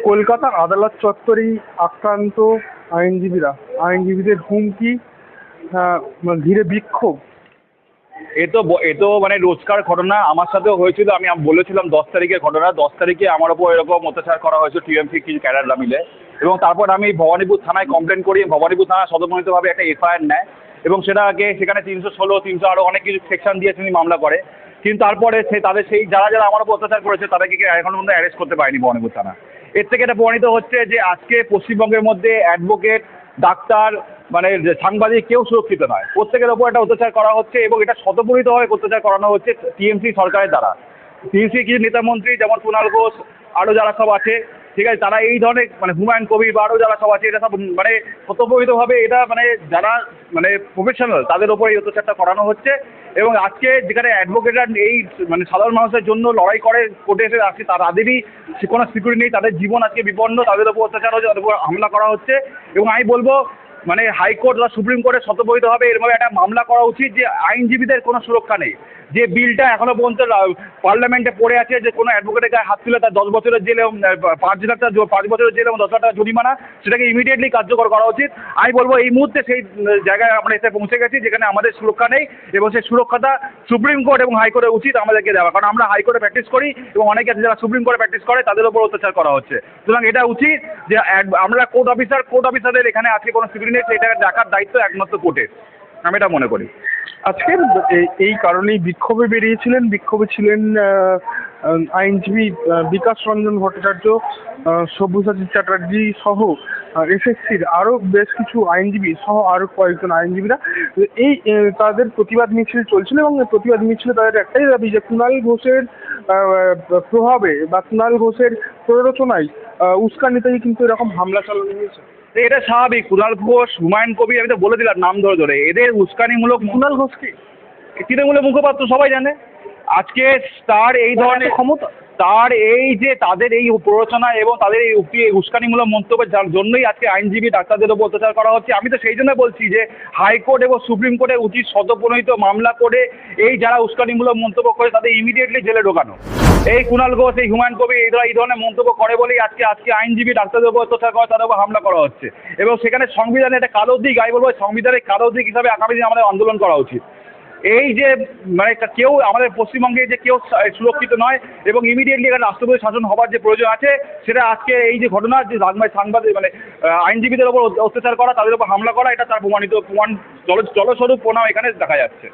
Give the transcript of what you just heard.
কলকাতার আদালত চত্বরেই আক্রান্ত আইনজীবীরা। আইনজীবীদের হুমকি আহ, ঘিরে বিক্ষোভ। এ তো এ তো মানে রোজকার ঘটনা আমার সাথেও হয়েছিল। আমি বলেছিলাম দশ তারিখের ঘটনা। দশ তারিখে আমার ওপর এরকম অত্যাচার করা হয়েছিল টিএমসি কিছু ক্যাডাররা মিলে। এবং তারপর আমি ভবানীপুর থানায় কমপ্লেন করি। ভবানীপুর থানা সদমনিতভাবে একটা এফআইআর নেয়। এবং সেটাকে সেখানে তিনশো ষোলো তিনশো আরও অনেক কিছু সেকশন দিয়ে তিনি মামলা করে। কিন্তু তারপরে সে তাদের সেই যারা যারা আমার উপর অত্যাচার করেছে তাদেরকে এখনও পর্যন্ত অ্যারেস্ট করতে পারেনি ভবানীপুর থানা? এর থেকে এটা প্রমাণিত হচ্ছে যে আজকে পশ্চিমবঙ্গের মধ্যে অ্যাডভোকেট ডাক্তার মানে সাংবাদিক কেউ সুরক্ষিত নয়। প্রত্যেকের ওপর একটা অত্যাচার করা হচ্ছে এবং এটা শতপরিতভাবে অত্যাচার করানো হচ্ছে টিএমসি সরকারের দ্বারা। টিএমসি কিছু নেতামন্ত্রী যেমন কুণাল ঘোষ, আরও যারা সব আছে ঠিক আছে, তারা এই ধরনের মানে হুমায়ুন কবির বা আরও যারা সব আছে, এটা সব মানে স্বতঃপ্রণীতভাবে এটা মানে যারা মানে প্রফেশনাল তাদের ওপর এই অত্যাচারটা করানো হচ্ছে। এবং আজকে যেখানে অ্যাডভোকেটরা এই মানে সাধারণ মানুষের জন্য লড়াই করে কোর্টে এসে আসছে তাদেরই কোনো সিকিউরিটি নেই, তাদের জীবন আজকে বিপন্ন, তাদের ওপর অত্যাচার হচ্ছে, তাদের উপর হামলা করা হচ্ছে। এবং আমি বলব মানে হাইকোর্ট বা সুপ্রিম কোর্টে শতবহিত এরভাবে একটা মামলা করা উচিত যে আইনজীবীদের কোনো সুরক্ষা নেই। যে বিলটা এখনও পর্যন্ত পার্লামেন্টে পড়ে আছে যে কোনো অ্যাডভোকেটের গায়ে হাত তুলে তার দশ বছরের জেলে পাঁচ লাখ টাকা পাঁচ বছরের জেলে এবং দশ লাখ টাকা জরিমানা, সেটাকে ইমিডিয়েটলি কার্যকর করা উচিত। আমি বলব এই মুহূর্তে সেই জায়গায় আমরা এসে পৌঁছে গেছি যেখানে আমাদের সুরক্ষা নেই এবং সেই সুরক্ষাটা সুপ্রিম কোর্ট এবং হাইকোর্টের উচিত আমাদেরকে দেওয়া। কারণ আমরা হাইকোর্টে প্র্যাকটিস করি এবং অনেকে আছে যারা সুপ্রিম কোর্টে প্র্যাকটিস করে, তাদের উপর অত্যাচার করা হচ্ছে। সুতরাং এটা উচিত যে আমরা কোর্ট অফিসার কোর্ট অফিসারদের এখানে আজকে কোনো সিকিউরিটি নেই সেটা দেখার দায়িত্ব একমাত্র কোর্টের আমি এটা মনে করি। আজকের এই- কারণেই বিক্ষোভে বেরিয়েছিলেন। বিক্ষোভে ছিলেন আইনজীবী বিকাশ রঞ্জন ভট্টাচার্য সব্যসাচী চ্যাটার্জি সহ এসএসসির আরও বেশ কিছু আইনজীবী সহ আরও কয়েকজন আইনজীবীরা এই তাদের প্রতিবাদ মিছিল চলছিল এবং প্রতিবাদ মিছিলে তাদের একটাই দাবি যে কুণাল ঘোষের প্রভাবে বা কুণাল ঘোষের প্ররোচনায় উস্কানিতেই কিন্তু এরকম হামলা চালানো হয়েছে। এটা স্বাভাবিক। কুণাল ঘোষ হুমায়ুন কবির আমি তো বলে দিলাম নাম ধরে ধরে। এদের উস্কানিমূলক কুণাল ঘোষকে তৃণমূলের মুখপাত্র সবাই জানে। আজকে তার এই ধরনের ক্ষমতা। তার এই যে তাদের এই প্ররোচনা এবং তাদের এই উস্কানিমূলক মন্তব্যের যার জন্যই আজকে আইনজীবী ডাক্তারদের উপর অত্যাচার করা হচ্ছে। আমি তো সেই জন্য বলছি যে, হাইকোর্ট এবং সুপ্রিম কোর্টের উচিত শতপ্রণীত মামলা করে এই যারা উস্কানিমূলক মন্তব্য করে তাদের ইমিডিয়েটলি জেলে ঢোকানো। এই কুণাল ঘোষ, এই হুমায়ুন কবি, এই এই ধরনের মন্তব্য করে বলেই আজকে আজকে আইনজীবী ডাক্তারদের উপর অত্যাচার করা, তাদের উপর হামলা করা হচ্ছে। এবং সেখানে সংবিধানে একটা কালো দিক আমি বলব সংবিধানের কালো দিক হিসাবে আগামী দিনে আমাদের আন্দোলন করা উচিত। এই যে মানে কেউ আমাদের পশ্চিমবঙ্গে যে কেউ সুরক্ষিত নয় এবং ইমিডিয়েটলি এখানে রাষ্ট্রপতি শাসন হবার যে প্রয়োজন আছে, সেটা আজকে এই যে ঘটনা, যে সাংবাদিক মানে আইনজীবীদের ওপর অত্যাচার করা, তাদের ওপর হামলা করা, এটা তার প্রমাণিত প্রমাণ, জল, জলস্বরূপ প্রণাম এখানে দেখা যাচ্ছে।